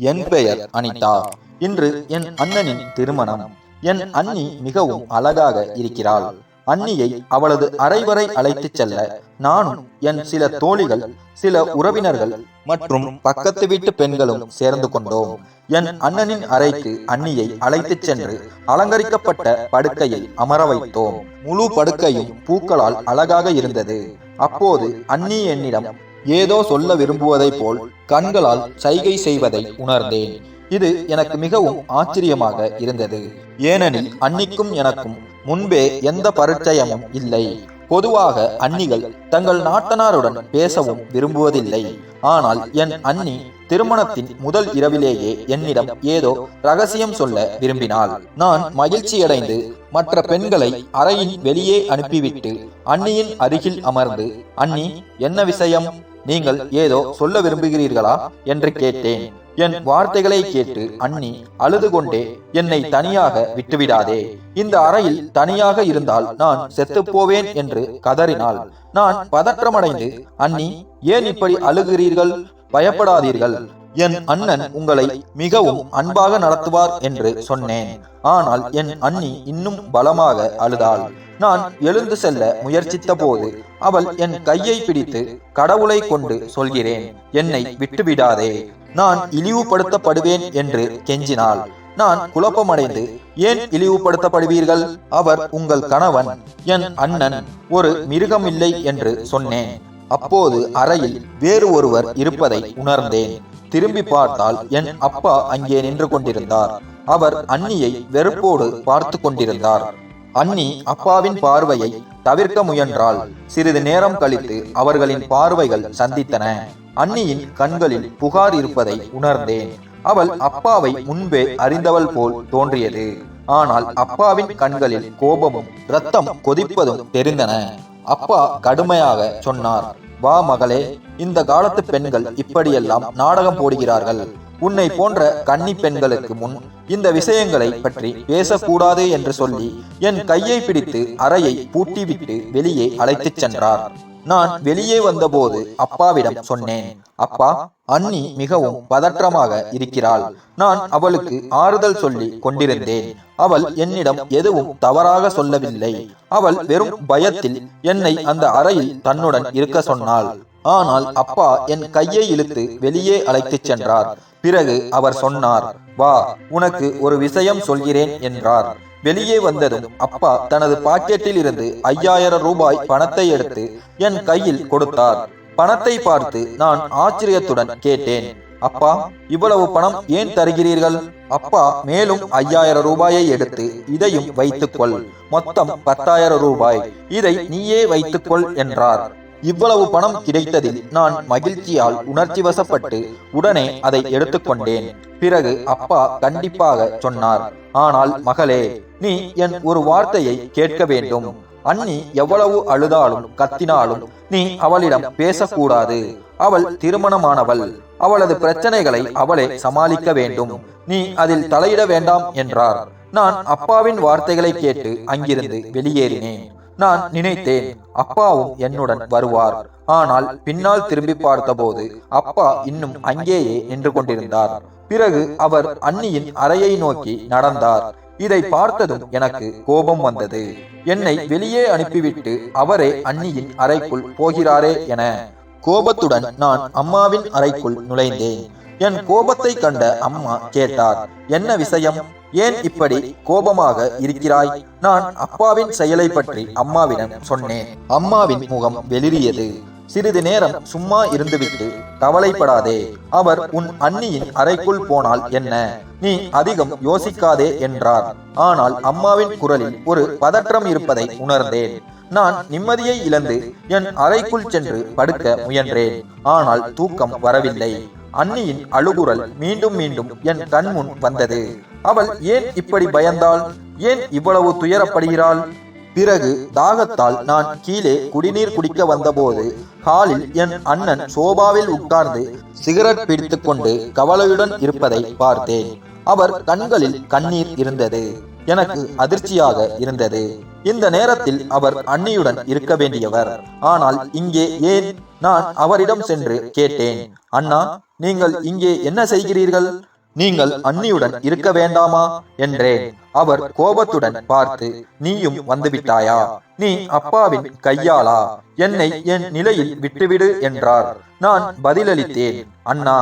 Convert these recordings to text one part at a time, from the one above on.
என் பெயர் அனிதா. இன்று என் அண்ணனின் திருமணம். என் அண்ணி மிகவும் அழகாக இருக்கிறாள். அண்ணியை அவளது அறைவரை அழைத்துச் செல்ல நானும் என் சில தோழிகள் சில உறவினர்கள் மற்றும் பக்கத்து வீட்டு பெண்களும் சேர்ந்து கொண்டோம். என் அண்ணனின் அறைக்கு அண்ணியை அழைத்துச் சென்று அலங்கரிக்கப்பட்ட படுக்கையை அமர வைத்தோம். முழு படுக்கையும் பூக்களால் அழகாக இருந்தது. அப்போது அண்ணி என்னிடம் ஏதோ சொல்ல விரும்புவதைப் போல் கண்களால் சைகை செய்வதை உணர்ந்தேன். இது எனக்கு மிகவும் ஆச்சரியமாக இருந்தது. ஏனெனில் அன்னிக்கும் எனக்கும் முன்பே எந்த பரிச்சயமும் இல்லை. பொதுவாக அன்னிகள் தங்கள் நாட்டனாருடன் பேசவும் விரும்புவதில்லை. ஆனால் என் அன்னி திருமணத்தின் முதல் இரவிலேயே என்னிடம் ஏதோ ரகசியம் சொல்ல விரும்பினாள். நான் மகிழ்ச்சியடைந்து மற்ற பெண்களை அறையின் வெளியே அனுப்பிவிட்டு அன்னியின் அருகில் அமர்ந்து அண்ணி என்ன விஷயம்? நீங்கள் ஏதோ சொல்ல விரும்புகிறீர்களா என்று கேட்டேன். என் வார்த்தைகளை கேட்டு அண்ணி அழுது கொண்டே என்னை தனியாக விட்டுவிடாதே. இந்த அறையில் தனியாக இருந்தால் நான் செத்துப்போவேன் என்று கதறினாள். நான் பதற்றமடைந்து அண்ணி ஏன் இப்படி அழுகிறீர்கள்? பயப்படாதீர்கள். என் அண்ணன் உங்களை மிகவும் அன்பாக நடத்துவார் என்று சொன்னேன். ஆனால் என் அண்ணி இன்னும் பலமாக அழுதாள். நான் எழுந்து செல்ல முயற்சித்த போது அவள் என் கையை பிடித்து கடவுளை கொண்டு சொல்கிறேன் என்னை விட்டுவிடாதே. நான் இழிவுபடுத்தப்படுவேன் என்று கெஞ்சினாள். நான் குழப்பமடைந்து ஏன் இழிவுபடுத்தப்படுவீர்கள்? அவர் உங்கள் கணவன் என் அண்ணன் ஒரு மிருகம் இல்லை என்று சொன்னேன். அப்போது அறையில் வேறு ஒருவர் இருப்பதை உணர்ந்தேன். திரும்பி பார்த்தால் என் அப்பா அங்கே நின்று கொண்டிருந்தார். அவர் அண்ணியை வெறுப்போடு பார்த்து கொண்டிருந்தார். அன்னி அப்பாவின் பார்வையை தவிர்க்க முயன்றால் சிறிது நேரம் கழித்து அவர்களின் பார்வைகள் சந்தித்தன. அன்னியின் கண்களில் புகார் இருப்பதை உணர்ந்தேன். அவள் அப்பாவை முன்பே அறிந்தவள் போல் தோன்றியது. ஆனால் அப்பாவின் கண்களில் கோபமும் ரத்தம் கொதிப்பதும் தெரிந்தன. அப்பா கடுமையாக சொன்னார் வா மகளே இந்த காலத்து பெண்கள் இப்படியெல்லாம் நாடகம் போடுகிறார்கள். உன்னை போன்ற கன்னி பெண்களுக்கு முன் இந்த விஷயங்களை பற்றி பேசக்கூடாது என்று சொல்லி என் கையை பிடித்து அறையை பூட்டிவிட்டு வெளியே அழைத்துச் சென்றார். நான் வெளியே வந்தபோது அப்பாவிடம் சொன்னேன் அப்பா அண்ணி மிகவும் பதற்றமாக இருக்கிறாள். நான் அவளுக்கு ஆறுதல் சொல்லி கொண்டிருந்தேன். அவள் என்னிடம் எதுவும் தவறாக சொல்லவில்லை. அவள் வெறும் பயத்தில் என்னை அந்த அறையில் தன்னுடன் இருக்க சொன்னாள். ஆனால் அப்பா என் கையை இழுத்து வெளியே அழைத்துச் சென்றார். பிறகு அவர் சொன்னார் வா உனக்கு ஒரு விஷயம் சொல்கிறேன் என்றார். வெளியே வந்ததும் அப்பா தனது பாக்கெட்டில் இருந்து ஐயாயிரம் ரூபாய் பணத்தை எடுத்து என் கையில் கொடுத்தார். பணத்தை பார்த்து நான் ஆச்சரியத்துடன் கேட்டேன் அப்பா இவ்வளவு பணம் ஏன் தருகிறீர்கள்? அப்பா மேலும் ஐயாயிரம் ரூபாயை எடுத்து இதையும் வைத்துக்கொள். மொத்தம் பத்தாயிரம் ரூபாய். இதை நீயே வைத்துக்கொள் என்றார். இவ்வளவு பணம் கிடைத்ததில் நான் மகிழ்ச்சியால் உணர்ச்சி வசப்பட்டு உடனே அதை எடுத்துக்கொண்டேன். பிறகு அப்பா கண்டிப்பாக சொன்னார் ஆனால் மகளே நீ என் ஒரு வார்த்தையை கேட்க வேண்டும். அண்ணி எவ்வளவு அழுதாலும் கத்தினாலும் நீ அவளிடம் பேசக்கூடாது. அவள் திருமணமானவள். அவளது பிரச்சனைகளை அவளே சமாளிக்க வேண்டும். நீ அதில் தலையிட வேண்டாம் என்றார். நான் அப்பாவின் வார்த்தைகளை கேட்டு அங்கிருந்து வெளியேறினேன். நான் நினைத்தேன் அப்பாவும் என்னுடன் வருவார். ஆனால் பின்னால் திரும்பி பார்த்தபோது அப்பா இன்னும் அங்கேயே நின்று கொண்டிருந்தார். பிறகு அவர் அன்னியின் அறையை நோக்கி நடந்தார். இதை பார்த்ததும் எனக்கு கோபம் வந்தது. என்னை வெளியே அனுப்பிவிட்டு அவரே அன்னியின் அறைக்குள் போகிறாரே என கோபத்துடன் நான் அம்மாவின் அறைக்குள் நுழைந்தேன். என் கோபத்தை கண்ட அம்மா கேட்டார் என்ன விஷயம்? ஏன் இப்படி கோபமாக இருக்கிறாய்? நான் அப்பாவின் செயலை பற்றி அம்மாவிடம் சொன்னேன். அம்மாவின் முகம் வெளிரியது சிறிது நேரம் சும்மா இருந்துவிட்டு கவலைப்படாதே. அவர் உன் அண்ணியின் அறைக்குள் போனால் என்ன? நீ அதிகம் யோசிக்காதே என்றார். ஆனால் அம்மாவின் குரலில் ஒரு பதற்றம் இருப்பதை உணர்ந்தேன். நான் நிம்மதியை இழந்து என் அறைக்குள் சென்று படுக்க முயன்றேன். ஆனால் தூக்கம் வரவில்லை. அன்னியின் அழுகுரல் மீண்டும் மீண்டும் என் கண்முன் வந்தது. அவள் ஏன் இப்படி பயந்தாள்? ஏன் இவ்வளவு துயரப்படுகிறாள்? பிறகு தாகத்தால் நான் கீழே குடிநீர் குடிக்க வந்தபோது ஹாலில் என் அண்ணன் சோபாவில் உட்கார்ந்து சிகரெட் பிடித்துக்கொண்டு கவலையுடன் இருப்பதை பார்த்தேன். அவர் கண்களில் கண்ணீர் இருந்தது. எனக்கு அதிர்ச்சியாக இருந்தது. இந்த நேரத்தில் அவர் அன்னையுடன் இருக்க வேண்டியவர். ஆனால் இங்கே ஏன் நான் அவரிடம் சென்று கேட்டேன். அண்ணா நீங்கள் இங்கே என்ன செய்கிறீர்கள்? நீங்கள் அன்னியுடன் இருக்க வேண்டாமா? என்றேன். அவர் கோபத்துடன் பார்த்து நீயும் வந்துவிட்டாயா? நீ அப்பாவின் கையாளா? என்னை என் நிலையில் விட்டுவிடு என்றார். நான் பதிலளித்தேன். அண்ணா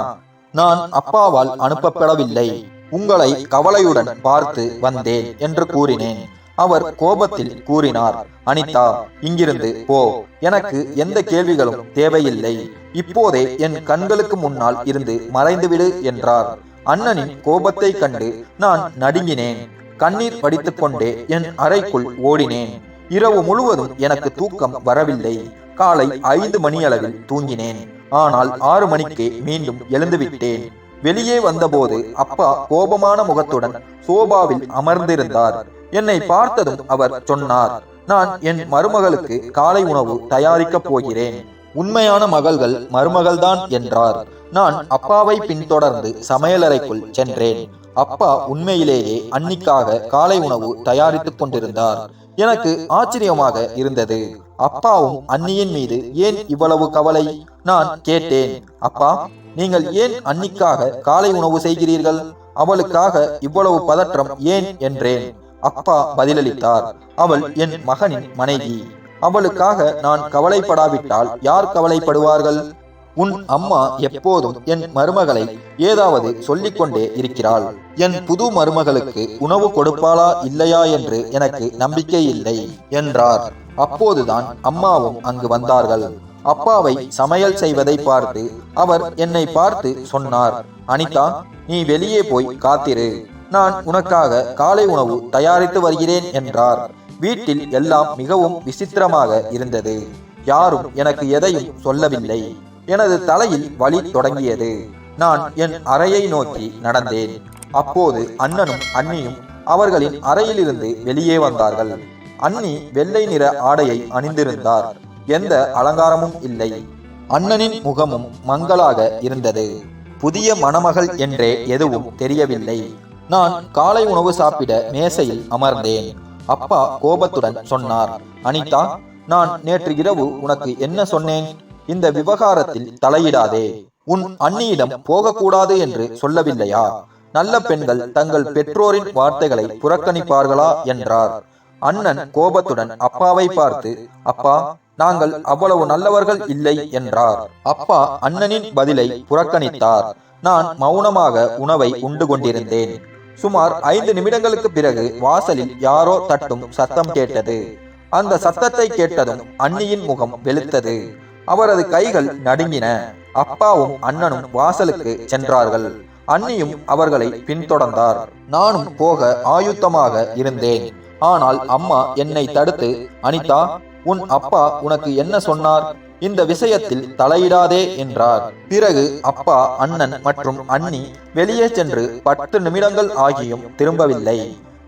நான் அப்பாவால் அனுப்பப்படவில்லை. உங்களை கவலையுடன் பார்த்து வந்தேன் என்று கூறினேன். அவர் கோபத்தில் கூறினார் அனிதா இங்கிருந்து போ. எனக்கு எந்த கேள்விகளும் தேவையில்லை. இப்போதே என் கண்களுக்கு முன்னால் இருந்து மறைந்துவிடு என்றார். அண்ணனின் கோபத்தை கண்டு நான் நடுங்கினேன். கண்ணீர் படித்துக் கொண்டே என் அறைக்குள் ஓடினேன். இரவு முழுவதும் எனக்கு தூக்கம் வரவில்லை. காலை ஐந்து மணியளவில் தூங்கினேன். ஆனால் ஆறு மணிக்கே மீண்டும் எழுந்துவிட்டேன். வெளியே வந்தபோது அப்பா கோபமான முகத்துடன் சோபாவில் அமர்ந்திருந்தார். என்னை பார்த்ததும் அவர் சொன்னார் நான் என் மருமகளுக்கு காலை உணவு தயாரிக்கப் போகிறேன். உண்மையான மகள்கள் மருமகள்தான் என்றார். நான் அப்பாவை பின்தொடர்ந்து சமையலறைக்குள் சென்றேன். அப்பா உண்மையிலேயே அன்னிக்காக காலை உணவு தயாரித்துக் கொண்டிருந்தார். எனக்கு ஆச்சரியமாக இருந்தது அப்பாவும் அன்னியின் மீது ஏன் இவ்வளவு கவலை? நான் கேட்டேன் அப்பா நீங்கள் ஏன் அன்னிக்காக காலை உணவு செய்கிறீர்கள்? அவளுக்காக இவ்வளவு பதற்றம் ஏன் என்றேன். அப்பா பதிலளித்தார். அவள் என் மகனின் மனைவி. அவளுக்காக நான் கவலைப்படாவிட்டால் யார் கவலைப்படுவார்கள்? உன் அம்மா எப்போதும் என் மருமகளை ஏதாவது சொல்லிக்கொண்டே இருக்கிறாள். என் புது மருமகளுக்கு உணவு கொடுப்பாளா இல்லையா என்று எனக்கு நம்பிக்கை இல்லை என்றார். அப்போதுதான் அம்மாவும் அங்கு வந்தார்கள். அப்பாவை சமையல் செய்வதை பார்த்து அவர் என்னை பார்த்து சொன்னார் அனிதா நீ வெளியே போய் காத்திரு. நான் உனக்காக காலை உணவு தயாரித்து வருகிறேன் என்றார். வீட்டில் எல்லாம் மிகவும் விசித்திரமாக இருந்தது. யாரும் எனக்கு எதையும் சொல்லவில்லை. எனது தலையில் வலி தொடங்கியது. நான் என் அறையை நோக்கி நடந்தேன். அப்போது அண்ணனும் அண்ணியும் அவர்களின் அறையிலிருந்து வெளியே வந்தார்கள். அன்னி வெள்ளை நிற ஆடையை அணிந்திருந்தார். எந்த அலங்காரமும் இல்லை. அண்ணனின் முகமும் மங்களாக இருந்தது. புதிய மணமகள் என்றே எதுவும் தெரியவில்லை. நான் காலை உணவு சாப்பிட மேசையில் அமர்ந்தேன். அப்பா கோபத்துடன் சொன்னார் அனிதா நான் நேற்று இரவு உனக்கு என்ன சொன்னேன்? இந்த விவகாரத்தில் தலையிடாதே. உன் அண்ணியிடம் போகக்கூடாது என்று சொல்லவில்லையா? நல்ல பெண்கள் தங்கள் பெற்றோரின் வார்த்தைகளை புறக்கணிப்பார்களா? என்றார். அண்ணன் கோபத்துடன் அப்பாவை பார்த்து அப்பா நாங்கள் அவ்வளவு நல்லவர்கள் இல்லை என்றார். அப்பா அண்ணனின் பதிலை புறக்கணித்தார். நான் மௌனமாக உணவை உண்டு கொண்டிருந்தேன். சுமார் ஐந்து நிமிடங்களுக்கு பிறகு வாசலில் யாரோ தட்டும் சத்தம் கேட்டது. அந்த சத்தத்தை கேட்டதும் அண்ணியின் முகம் வெளுத்தது. அவரது கைகள் நடுங்கின. அப்பாவும் அண்ணனும் வாசலுக்கு சென்றார்கள். அண்ணியும் அவர்களை பின்தொடர்ந்தார். நானும் போக ஆயுத்தமாக இருந்தேன். ஆனால் அம்மா என்னை தடுத்து அனிதா உன் அப்பா உனக்கு என்ன சொன்னார்? இந்த விஷயத்தில் தலையிடாதே என்றார். பிறகு அப்பா அண்ணன் மற்றும் அண்ணி வெளியே சென்று பத்து நிமிடங்கள் ஆகியும் திரும்பவில்லை.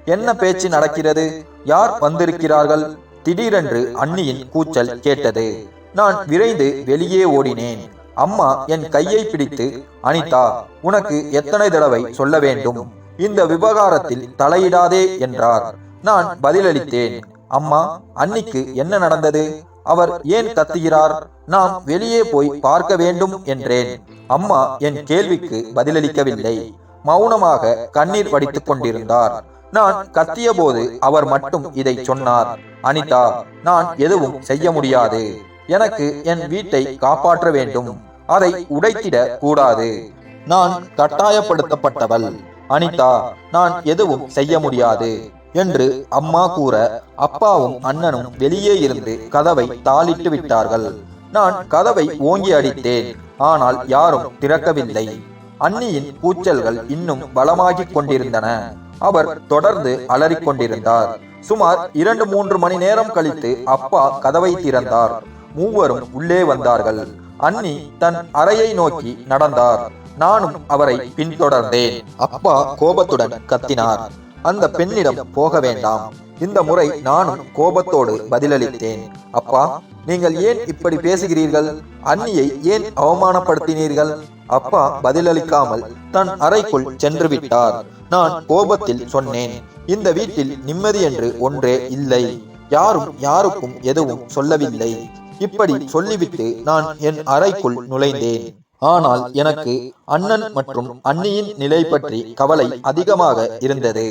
என்ன பேச்சு நடக்கிறது? யார் வந்திருக்கிறார்கள்? திடீரென்று அண்ணியின் கூச்சல் கேட்டது. நான் விரைந்து வெளியே ஓடினேன். அம்மா என் கையை பிடித்து அனிதா உனக்கு எத்தனை தடவை சொல்ல வேண்டும்? இந்த விவகாரத்தில் தலையிடாதே என்றார். நான் பதிலளித்தேன். அம்மா அன்னிக்கு என்ன நடந்தது? அவர் ஏன் கத்துகிறார்? நாம் வெளியே போய் பார்க்க வேண்டும் என்றேன். அம்மா என் கேள்விக்கு பதிலளிக்கவில்லை. மௌனமாக கண்ணீர் வடித்துக் கொண்டிருந்தார். நான் கத்திய போது அவர் மட்டும் இதை சொன்னார். அனிதா நான் எதுவும் செய்ய முடியாது. எனக்கு என் வீட்டை காப்பாற்ற வேண்டும். அதை உடைத்திட கூடாது. நான் கட்டாயப்படுத்தப்பட்டவள். அனிதா நான் எதுவும் செய்ய முடியாது. என்று அம்மா கூற அப்பாவும் அண்ணனும் வெளியே இருந்து கதவை தாளிட்டு விட்டார்கள். நான் கதவை ஓங்கி அடித்தேன். ஆனால் யாரும் திறக்கவில்லை. அன்னியின் கூச்சல்கள் இன்னும் பலமாகிக் கொண்டிருந்தன. அவர் தொடர்ந்து அலறிக்கொண்டிருந்தார் சுமார் இரண்டு மூன்று மணி நேரம் கழித்து அப்பா கதவை திறந்தார். மூவரும் உள்ளே வந்தார்கள். அன்னி தன் அறையை நோக்கி நடந்தார். நானும் அவரை பின்தொடர்ந்தேன். அப்பா கோபத்துடன் கத்தினார். அந்த பெண்ணிடம் போக வேண்டாம். இந்த முறை நானும் கோபத்தோடு பதிலளித்தேன். அப்பா நீங்கள் ஏன் இப்படி பேசுகிறீர்கள்? அன்னியை ஏன் அவமானப்படுத்தினீர்கள்? அப்பா பதிலளிக்காமல் தன் அறைக்குள் சென்று விட்டார் நான் கோபத்தில் சொன்னேன் இந்த வீட்டில் நிம்மதி என்று ஒன்றே இல்லை. யாரும் யாருக்கும் எதுவும் சொல்லவில்லை. இப்படி சொல்லிவிட்டு நான் என் அறைக்குள் நுழைந்தேன். ஆனால் எனக்கு அண்ணன் மற்றும் அண்ணியின் நிலை பற்றி கவலை அதிகமாக இருந்தது.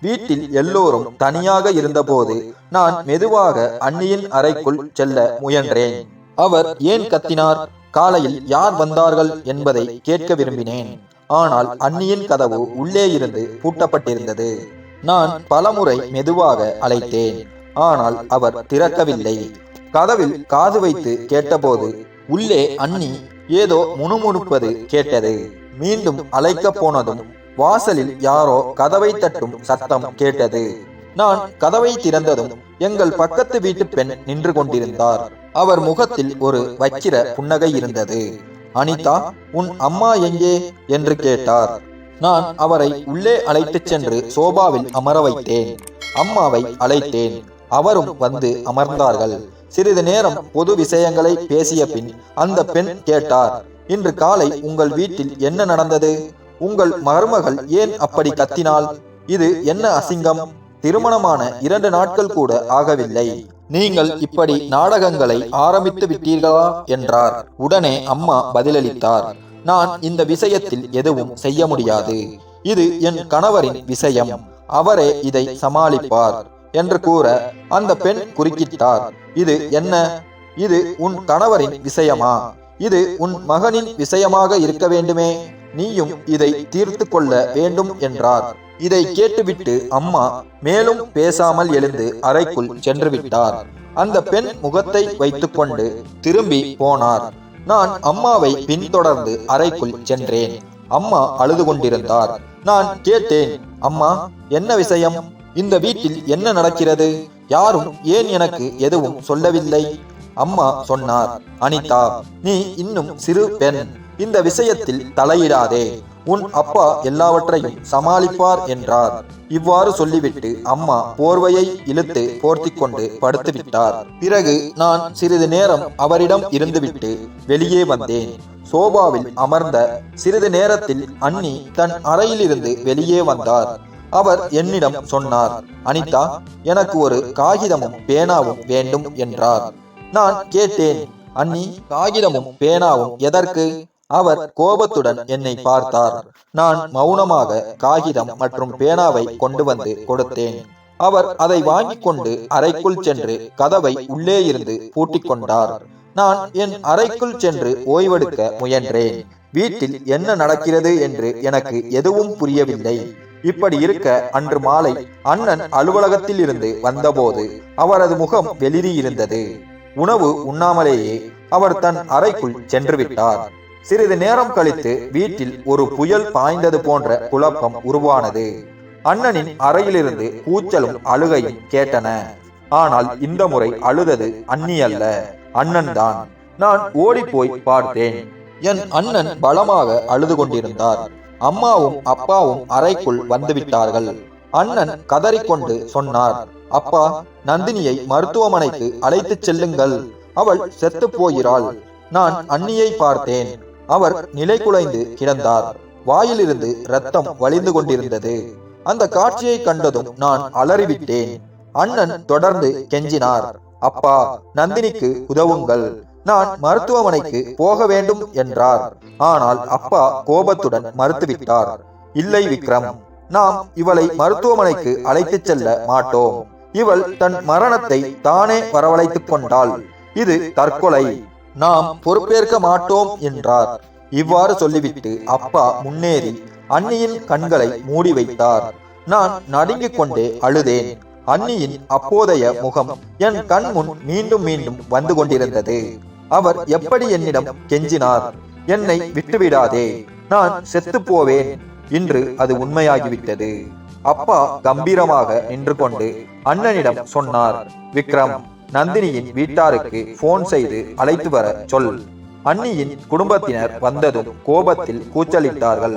வீட்டில் எல்லோரும் தனியாக இருந்தபோது நான் மெதுவாக அண்ணியின் அறைக்குள் செல்ல முயன்றேன். அவர் ஏன் கத்தினார்? காலையில் யார் வந்தார்கள் என்பதை கேட்க விரும்பினேன். ஆனால் அண்ணியின் கதவு உள்ளே இருந்து பூட்டப்பட்டிருந்தது. நான் பலமுறை மெதுவாக அழைத்தேன். ஆனால் அவர் திறக்கவில்லை. கதவில் காது வைத்து கேட்டபோது உள்ளே அண்ணி ஏதோ முணுமுணுப்பது கேட்டது. மீண்டும் அழைக்கப் போனதும் வாசலில் யாரோ கதவை தட்டும் சத்தம் கேட்டது. நான் கதவை திறந்ததும் எங்கள் பக்கத்து வீட்டு பெண் நின்று கொண்டிருந்தார். அவர் முகத்தில் ஒரு வச்சிர புன்னகை இருந்தது. அனிதா உன் அம்மா எங்கே? என்று கேட்டார். நான் அவரை உள்ளே அழைத்துச் சென்று சோபாவில் அமர வைத்தேன். அம்மாவை அழைத்தேன். அவரும் வந்து அமர்ந்தார்கள். சிறிது நேரம் பொது விஷயங்களை பேசிய பின் அந்த பெண் கேட்டார் இன்று காலை உங்கள் வீட்டில் என்ன நடந்தது? உங்கள் மருமகள் ஏன் அப்படி கத்தினாள்? இது என்ன அசிங்கம்? திருமணமான இரண்டு நாட்கள் கூட ஆகவில்லை. நீங்கள் இப்படி நாடகங்களை ஆரம்பித்து விட்டீர்களா? என்றார். உடனே அம்மா பதிலளித்தார் நான் இந்த விஷயத்தில் எதுவும் செய்ய முடியாது. இது என் கணவரின் விஷயம். அவரே இதை சமாளிப்பார். என்று கூற அந்த பெண் குறுக்கிட்டார். இது என்ன? இது உன் கணவரின் விஷயமா? இது உன் மகனின் விஷயமாக இருக்க வேண்டுமே? நீயும் இதை தீர்த்து கொள்ள வேண்டும் என்றார். இதை கேட்டுவிட்டு அம்மா மேலும் பேசாமல் எழுந்து அறைக்குள் சென்று விட்டார். அந்த பெண் முகத்தை வைத்துக்கொண்டு திரும்பி போனார். நான் அம்மாவை பின்தொடர்ந்து அறைக்குள் சென்றேன். அம்மா அழுது கொண்டிருந்தார். நான் கேட்டேன் அம்மா என்ன விஷயம்? இந்த வீட்டில் என்ன நடக்கிறது? யாரும் ஏன் எனக்கு எதுவும் சொல்லவில்லை? அம்மா சொன்னார் அனிதா நீ இன்னும் சிறு பெண். இந்த விஷயத்தில் தலையிடாதே. உன் அப்பா எல்லாவற்றையும் சமாளிப்பார் என்றார். இவ்வாறு சொல்லிவிட்டு அம்மா போர்வையை இழுத்து போர்த்திக் கொண்டு படுத்து விட்டார் பிறகு நான் சிறிது நேரம் அவரிடம் இருந்துவிட்டு வெளியே வந்தேன். சோபாவில் அமர்ந்த சிறிது நேரத்தில் அண்ணி தன் அறையிலிருந்து வெளியே வந்தார். அவர் என்னிடம் சொன்னார் அனிதா எனக்கு ஒரு காகிதமும் பேனாவும் வேண்டும் என்றார். நான் கேட்டேன் அண்ணி காகிதமும் பேனாவும் எதற்கு? அவர் கோபத்துடன் என்னை பார்த்தார். நான் மௌனமாக காகிதம் மற்றும் பேனாவை கொண்டு வந்து கொடுத்தேன். அவர் அதை வாங்கி கொண்டு அறைக்குள் சென்று கதவை உள்ளே இருந்து பூட்டிக் கொண்டார். நான் என் அறைக்குள் சென்று ஓய்வெடுக்க முயன்றேன். வீட்டில் என்ன நடக்கிறது என்று எனக்கு எதுவும் புரியவில்லை. இப்படி இருக்க அன்று மாலை அண்ணன் அலுவலகத்தில் இருந்து வந்தபோது அவரது முகம் வெளிரியிருந்தது. உணவு உண்ணாமலேயே அவர் தன் அறைக்குள் சென்று விட்டார் சிறிது நேரம் கழித்து வீட்டில் ஒரு புயல் பாய்ந்தது போன்ற குழப்பம் உருவானது. அண்ணனின் அறையிலிருந்து கூச்சலும் அழுகையும் கேட்டன. ஆனால் இந்த முறை அழுதது அண்ணி அல்ல அண்ணன் தான். நான் ஓடிப்போய் பார்த்தேன். என் அண்ணன் பலமாக அழுது கொண்டிருந்தார். அம்மாவும் அப்பாவும் அறைக்குள் வந்துவிட்டார்கள். அண்ணன் கதறிக்கொண்டு சொன்னார் அப்பா நந்தினியை மருத்துவமனைக்கு அழைத்துச் செல்லுங்கள். அவள் செத்து போகிறாள். நான் அண்ணியை பார்த்தேன். அவர் நிலை குலைந்து கிடந்தார். வாயிலிருந்து ரத்தம் வழிந்து கொண்டிருந்தது. அந்த காட்சியை கண்டதும் நான் அலறிவிட்டேன். அண்ணன் தொடர்ந்து கெஞ்சினார் அப்பா நந்தினிக்கு உதவுங்கள். நான் மருத்துவமனைக்கு போக வேண்டும் என்றார். ஆனால் அப்பா கோபத்துடன் மறுத்துவிட்டார். இல்லை விக்ரம். நாம் இவளை மருத்துவமனைக்கு அழைத்துச் செல்ல மாட்டோம். இவள் தன் மரணத்தை தானே வரவழைத்துக் கொண்டாள். இது தற்கொலை. நாம் பொறுப்பேற்க மாட்டோம் என்றார். இவ்வாறு சொல்லிவிட்டு அப்பா முன்னேறி அன்னியின் கண்களை மூடி வைத்தார். நான் நடுங்கிக் கொண்டே அழுதேன். அன்னியின் அப்போதைய முகம் என் கண் முன் மீண்டும் மீண்டும் வந்து கொண்டிருந்தது. அவர் எப்படி என்னிடம் கெஞ்சினார்? என்னை விட்டுவிடாதே நான் செத்து போவேன் இன்று அது உண்மையாகிவிட்டது. அப்பா கம்பீரமாக நின்று கொண்டு அண்ணனிடம் சொன்னார் விக்ரம் நந்தினியின் வீட்டாருக்கு போன் செய்து அழைத்து வர சொல். அண்ணியின் குடும்பத்தினர் வந்ததும் கோபத்தில் கூச்சலிட்டார்கள்.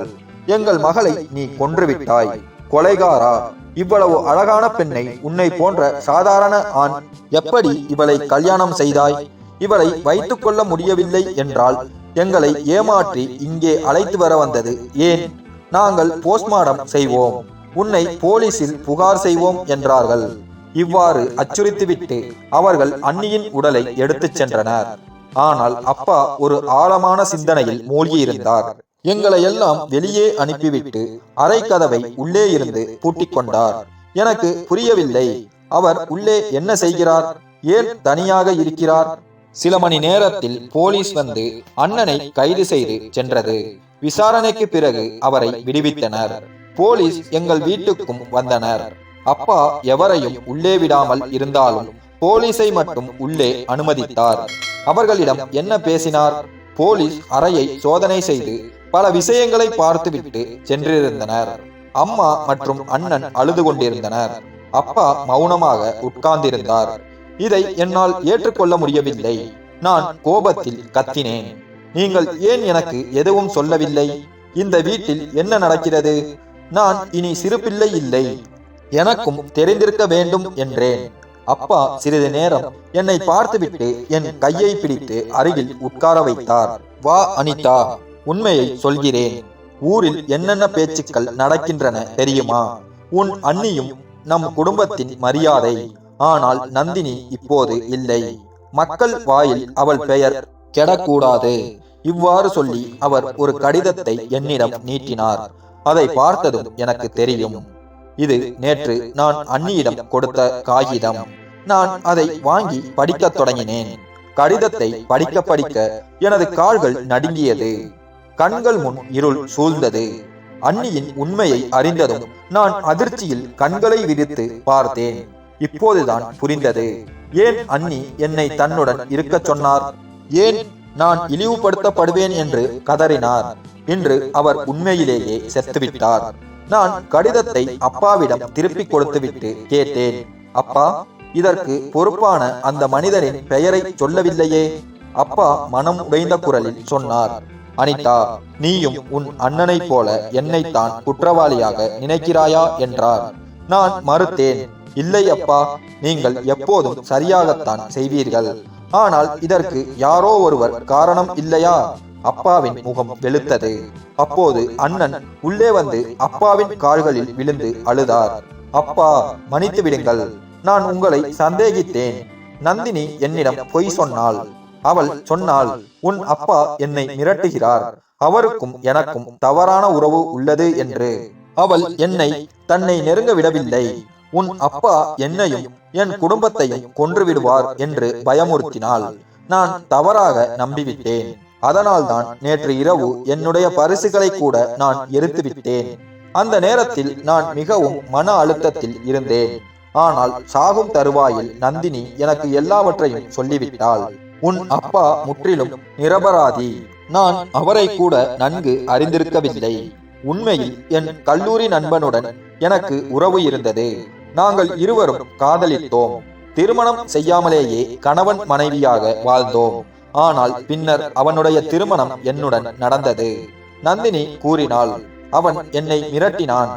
எங்கள் மகளை நீ கொன்றுவிட்டாய். கொலைகாரா? இவ்வளவு அழகான பெண்ணை உன்னை போன்ற சாதாரண ஆண் எப்படி இவளை கல்யாணம் செய்தாய்? இவளை வைத்துக் கொள்ள முடியவில்லை என்றால் எங்களை ஏமாற்றி இங்கே அழைத்து வர வந்தது ஏன்? நாங்கள் போஸ்ட்மார்டம் செய்வோம். உன்னை போலீசில் புகார் செய்வோம் என்றார்கள். இவ்வாறு அச்சுறுத்திவிட்டு அவர்கள் அன்னியின் உடலை எடுத்துச் சென்றனர். ஆனால் அப்பா ஒரு ஆழமான சிந்தனையில் மூழ்கியிருந்தார். எங்களை எல்லாம் வெளியே அனுப்பிவிட்டு அரை கதவை உள்ளே இருந்து பூட்டிக் கொண்டார். எனக்கு புரியவில்லை. அவர் உள்ளே என்ன செய்கிறார்? ஏன் தனியாக இருக்கிறார்? சில மணி நேரத்தில் போலீஸ் வந்து அண்ணனை கைது செய்து சென்றது. விசாரணைக்கு பிறகு அவரை விடுவித்தனர். போலீஸ் எங்கள் வீட்டுக்கும் வந்தனர். அப்பா எவரையும் உள்ளே விடாமல் இருந்தாலும் போலீஸை மட்டும் உள்ளே அனுமதித்தார். அவர்களிடம் என்ன பேசினார்? போலீஸ் அறையை சோதனை செய்து பல விஷயங்களை பார்த்துவிட்டு சென்றிருந்தனர். அம்மா மற்றும் அண்ணன் அழுது கொண்டிருந்தனர். அப்பா மௌனமாக உட்கார்ந்திருந்தார். இதை என்னால் ஏற்றுக்கொள்ள முடியவில்லை. நான் கோபத்தில் கத்தினேன். நீங்கள் ஏன் எனக்கு எதுவும் சொல்லவில்லை? இந்த வீட்டில் என்ன நடக்கிறது? நான் இனி சிறு பிள்ளை இல்லை. எனக்கும் தெரிந்திருக்க வேண்டும் என்றேன். அப்பா சிறிது நேரம் என்னை பார்த்துவிட்டு என் கையை பிடித்து அருகில் உட்கார வைத்தார். வா அனிதா உண்மையை சொல்கிறேன். ஊரில் என்னென்ன பேச்சுக்கள் நடக்கின்றன தெரியுமா? உன் அண்ணியும் நம் குடும்பத்தின் மரியாதை. ஆனால் நந்தினி இப்போது இல்லை. மக்கள் வாயில் அவள் பெயர் கெடக்கூடாது. இவ்வாறு சொல்லி அவர் ஒரு கடிதத்தை என்னிடம் நீட்டினார். அதை பார்த்ததும் எனக்கு தெரியும். இது நேற்று நான் அண்ணியிடம் கொடுத்த காகிதம். நான் அதை வாங்கி படிக்கத் தொடங்கினேன். கடிதத்தை படிக்க படிக்க எனது கால்கள் நடுங்கியது. கண்கள் முன் இருள் சூழ்ந்தது. அண்ணியின் உண்மையை அறிந்ததும் நான் அதிர்ச்சியில் கண்களை விரித்து பார்த்தேன். இப்போதுதான் புரிந்தது. ஏன் அண்ணி என்னை தன்னுடன் இருக்கச் சொன்னார்? ஏன் நான் இழிவுபடுத்தப்படுவேன் என்று கதறினார்? இன்று அவர் உண்மையிலேயே செத்துவிட்டார். நான் கடிதத்தை அப்பாவிடம் திருப்பிக் கொடுத்துவிட்டு கேட்டேன். அப்பா இதற்கு பொறுப்பான அந்த மனிதரின் பெயரை சொல்லவில்லையே? அப்பா மனம் உடைந்த குரலில் சொன்னார். அனிதா நீயும் உன் அண்ணனைப் போல என்னைத்தான் குற்றவாளியாக நினைக்கிறாயா? என்றார். நான் மறுத்தேன். இல்லை அப்பா நீங்கள் எப்போதும் சரியாகத்தான் செய்வீர்கள். ஆனால் இதற்கு யாரோ ஒருவர் காரணம் இல்லையா? அப்பாவின் முகம் வெளுத்தது. அப்போது அண்ணன் உள்ளே வந்து அப்பாவின் கால்களில் விழுந்து அழுதார். அப்பா மன்னித்து விடுங்கள். நான் உங்களை சந்தேகித்தேன். நந்தினி என்னிடம் பொய் சொன்னாள். அவள் சொன்னாள் உன் அப்பா என்னை மிரட்டுகிறார். அவருக்கும் எனக்கும் தவறான உறவு உள்ளது என்று. அவள் என்னை தன்னை நெருங்க விடவில்லை. உன் அப்பா என்னையும் என் குடும்பத்தையும் கொன்றுவிடுவார் என்று பயமுறுத்தினாள். நான் தவறாக நம்பிவிட்டேன். அதனால்தான் நேற்று இரவு என்னுடைய பரிசுகளை கூட நான் எரித்துவிட்டேன். அந்த நேரத்தில் நான் மிகவும் மன அழுத்தத்தில் இருந்தேன். ஆனால் சாகும் தருவாயில் நந்தினி எனக்கு எல்லாவற்றையும் சொல்லிவிட்டாள். உன் அப்பா முற்றிலும் நிரபராதி. நான் அவரை கூட நன்கு அறிந்திருக்கவில்லை. உண்மையில் என் கல்லூரி நண்பனுடன் எனக்கு உறவு இருந்தது. நாங்கள் இருவரும் காதலித்தோம். திருமணம் செய்யாமலேயே கணவன் மனைவியாக வாழ்ந்தோம். ஆனால் பின்னர் அவனுடைய திருமணம் என்னுடன் நடந்தது. நந்தினி கூறினாள் அவன் என்னை மிரட்டினான்.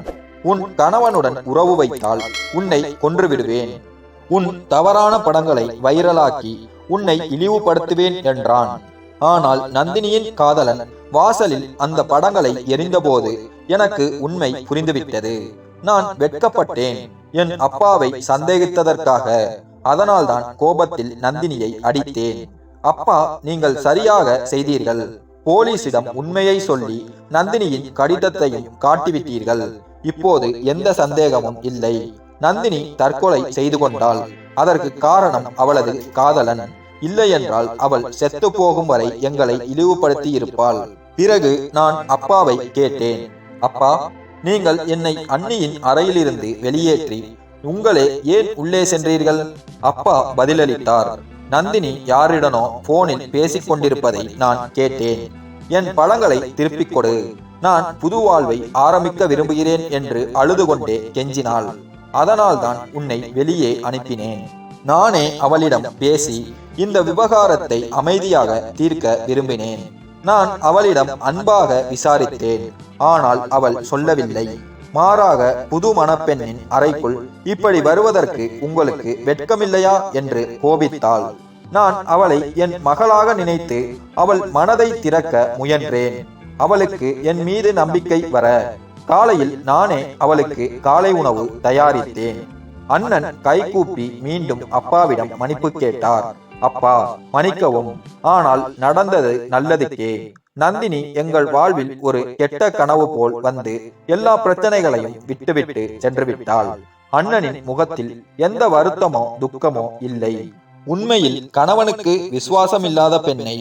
உன் கணவனுடன் உறவு வைத்தால் உன்னை கொன்று விடுவேன் உன் தவறான படங்களை வைரலாக்கி உன்னை இழிவுபடுத்துவேன் என்றான். ஆனால் நந்தினியின் காதலன் வாசலில் அந்த படங்களை எரிந்தபோது எனக்கு உண்மை புரிந்துவிட்டது. நான் வெட்கப்பட்டேன். என் அப்பாவை சந்தேகித்ததற்காக. அதனால்தான் கோபத்தில் நந்தினியை அடித்தேன். அப்பா நீங்கள் சரியாக செய்தீர்கள். போலீசிடம் உண்மையை சொல்லி நந்தினியின் கடிதத்தையும் காட்டிவிட்டீர்கள். இப்போது எந்த சந்தேகமும் இல்லை. நந்தினி தற்கொலை செய்து கொண்டாள். அதற்கு காரணம் அவளது காதலன். இல்லையென்றால் அவள் செத்து போகும் வரை எங்களை இழிவுபடுத்தி இருப்பாள் பிறகு நான் அப்பாவை கேட்டேன். அப்பா நீங்கள் என்னை அண்ணியின் அறையிலிருந்து வெளியேற்றி உங்களே ஏன் உள்ளே சென்றீர்கள்? அப்பா பதிலளித்தார் நந்தினி யாரிடனோ போனில் பேசிக் கொண்டிருப்பதை நான் கேட்டேன். என் பழங்களை திருப்பிக் கொடு நான் புது வாழ்வை ஆரம்பிக்க விரும்புகிறேன் என்று அழுது கொண்டே கெஞ்சினாள். அதனால்தான் உன்னை வெளியே அனுப்பினேன். நானே அவளிடம் பேசி இந்த விவகாரத்தை அமைதியாக தீர்க்க விரும்பினேன். நான் அவளிடம் அன்பாக விசாரித்தேன். ஆனால் அவள் சொல்லவில்லை. மாறாக புது மணப்பெண்ணின் அறைக்குள் இப்படி வருவதற்கு உங்களுக்கு வெட்கமில்லையா? என்று கோபித்தாள். நான் அவளை என் மகளாக நினைத்து அவள் மனதை திறக்க முயன்றேன். அவளுக்கு என் மீது நம்பிக்கை வர காலையில் நானே அவளுக்கு காலை உணவு தயாரித்தேன். அண்ணன் கைகூப்பி மீண்டும் அப்பாவிடம் மன்னிப்பு கேட்டார். அப்பா மன்னிக்கவும். ஆனால் நடந்தது நல்லதுக்கே. நந்தினி எங்கள் வாழ்வில் ஒரு கெட்ட கனவு போல் வந்து எல்லா பிரச்சனைகளையும் விட்டுவிட்டு சென்று விட்டாள் அண்ணனின் முகத்தில் எந்த வருத்தமோ துக்கமோ இல்லை. உண்மையில் கணவனுக்கு விசுவாசமில்லாத பெண்ணை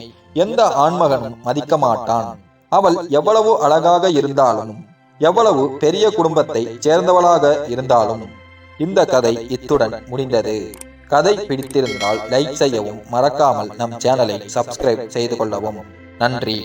எந்த ஆண்மகனும் மதிக்க மாட்டான். அவள் எவ்வளவு அழகாக இருந்தாலும் எவ்வளவு பெரிய குடும்பத்தை சேர்ந்தவளாக இருந்தாலும் இந்த கதை இத்துடன் முடிந்தது. கதை பிடித்திருந்தால் லைக் செய்யவும் மறக்காமல் நம் சேனலை சப்ஸ்கிரைப் செய்து கொள்ளவும். நன்றி.